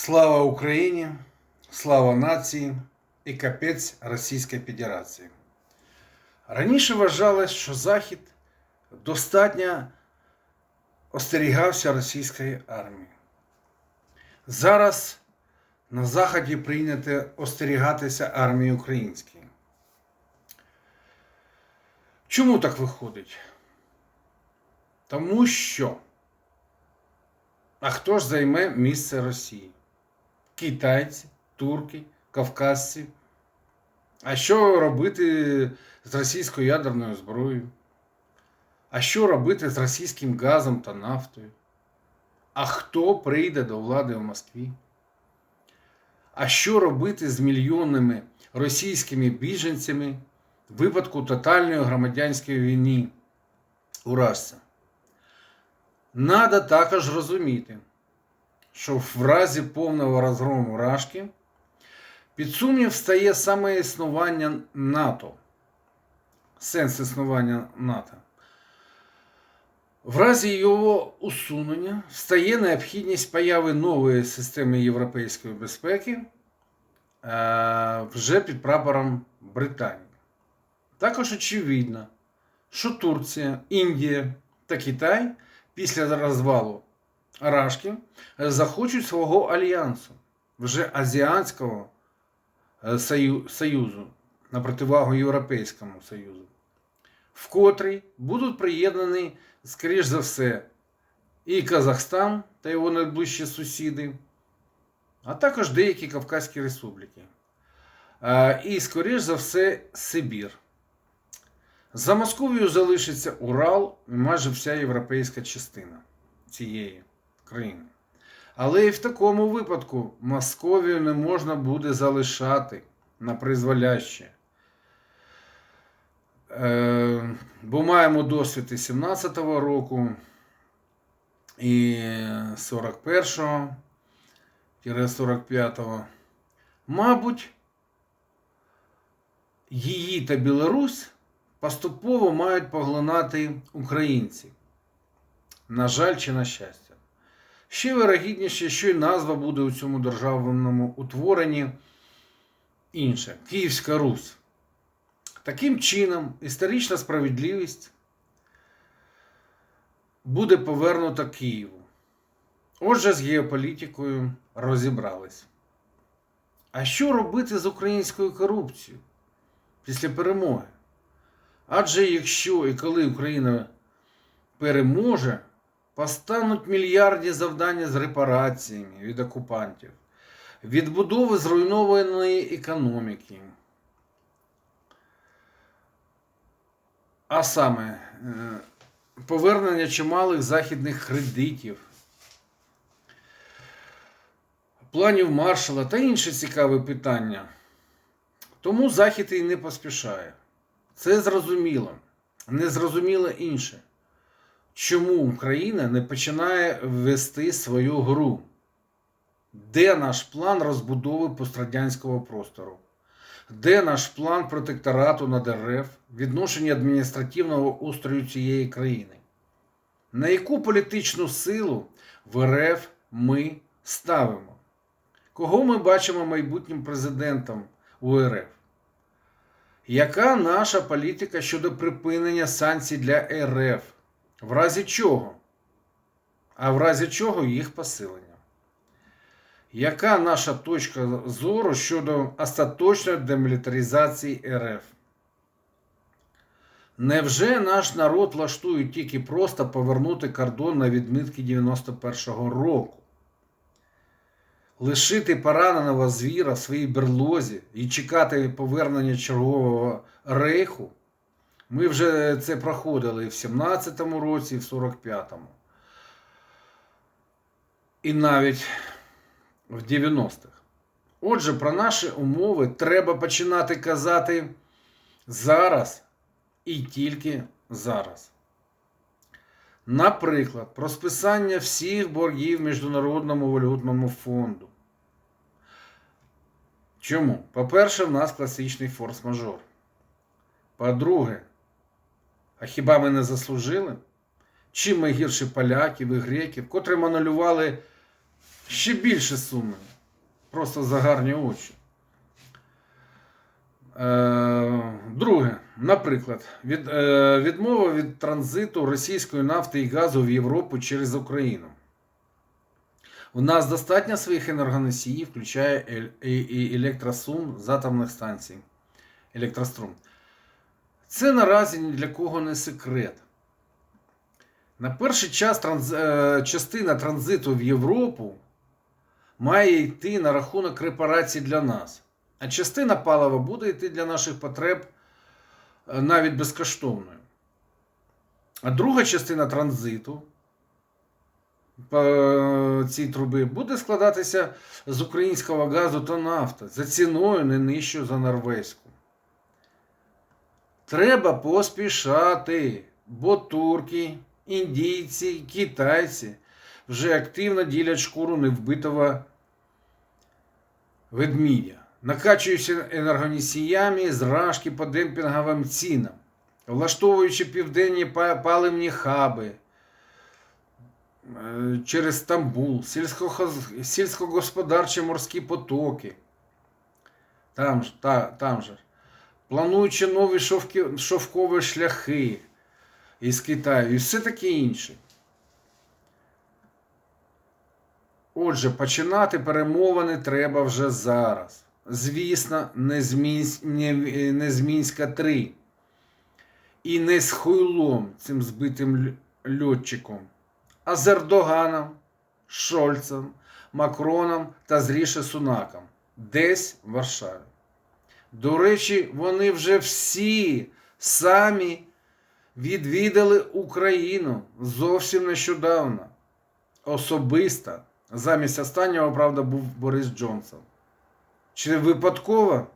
Слава Україні, слава нації і капець Російської Федерації. Раніше вважалось, що Захід достатньо остерігався російської армії. Зараз на Заході прийнято остерігатися армії української. Чому так виходить? Тому що. А хто ж займе місце Росії? Китайці, турки, кавказці. А що робити з російською ядерною зброєю? А що робити з російським газом та нафтою? А хто прийде до влади в Москві? А що робити з мільйонними російськими біженцями в випадку тотальної громадянської війни? Уражця? Надо також розуміти, що в разі повного розгрому Рашки під сумнів стає саме існування НАТО, сенс існування НАТО. В разі його усунення стає необхідність появи нової системи європейської безпеки е, вже під прапором Британії. Також очевидно, що Турція, Індія та Китай після розвалу Рашки захочуть свого альянсу, вже Азіатського е, Союзу на противагу Європейському Союзу, в котрий будуть приєднані, скоріш за все, і Казахстан та його найближчі сусіди, а також деякі Кавказькі республіки. Е, І, скоріш за все, Сибір. За Московією залишиться Урал і майже вся європейська частина цієї країни. Але і в такому випадку Московію не можна буде залишати на призволяще. Е, бо маємо досвід і 17-го року, і 41-го, 45-го. Мабуть, її та Білорусь поступово мають поглинати українці. На жаль, чи на щастя. Ще вирогідніше, що й назва буде у цьому державному утворенні інша Київська Русь. Таким чином, історична справедливість буде повернута Києву. Отже, з геополітикою розібрались. А що робити з українською корупцією після перемоги? Адже якщо і коли Україна переможе, постануть мільярдні завдання з репараціями від окупантів, відбудови зруйнованої економіки. А саме е, повернення чималих західних кредитів, планів маршала та інші цікаві питання. Тому Захід і не поспішає. Це зрозуміло. Незрозуміло інше. Чому Україна не починає вести свою гру? Де наш план розбудови пострадянського простору? Де наш план протекторату над РФ, відношення адміністративного устрою цієї країни? На яку політичну силу в РФ ми ставимо? Кого ми бачимо майбутнім президентом у РФ? Яка наша політика щодо припинення санкцій для РФ? В разі чого? А в разі чого їх посилення? Яка наша точка зору щодо остаточної демілітаризації РФ? Невже наш народ влаштує тільки просто повернути кордон на відмітки 91-го року? Лишити пораненого звіра в своїй берлозі і чекати повернення чергового рейху? Ми вже це проходили в 17-му році, і в 45-му. І навіть в 90-х. Отже, про наші умови треба починати казати зараз і тільки зараз. Наприклад, про списання всіх боргів Міжнародному валютному фонду. Чому? По-перше, в нас класичний форс-мажор. По-друге, а хіба ми не заслужили? Чим ми гірші поляків і греків, котрі анулювали ще більше суми. Просто за гарні очі. Е, друге, наприклад, від, е, відмова від транзиту російської нафти і газу в Європу через Україну. У нас достатньо своїх енергоносіїв, включає електросум з атомних станцій. Електрострум. Це наразі ні для кого не секрет. На перший час транз... е, частина транзиту в Європу має йти на рахунок репарацій для нас. А частина палива буде йти для наших потреб е, навіть безкоштовною. А друга частина транзиту е, цій труби буде складатися з українського газу та нафти за ціною не нижчою за норвезьку. Треба поспішати, бо турки, індійці, китайці вже активно ділять шкуру невбитого ведмідя, накачуючи енергоносіями зражки по демпінговим цінам, влаштовуючи південні паливні хаби е, через Стамбул, сільськогосподарчі морські потоки. Там, та, там же. Плануючи нові шовки, шовкові шляхи із Китаю і все таке інше. Отже, починати перемовини треба вже зараз. Звісно, не з, Мінськ, не, не з Мінська 3. І не з хуйлом цим збитим льотчиком, а з Ердоганом, Шольцем, Макроном та з Ріші Сунаком. Десь в Варшаві. До речі, вони вже всі самі відвідали Україну зовсім нещодавно. Особисто. Замість останнього, правда, був Борис Джонсон. Чи випадково?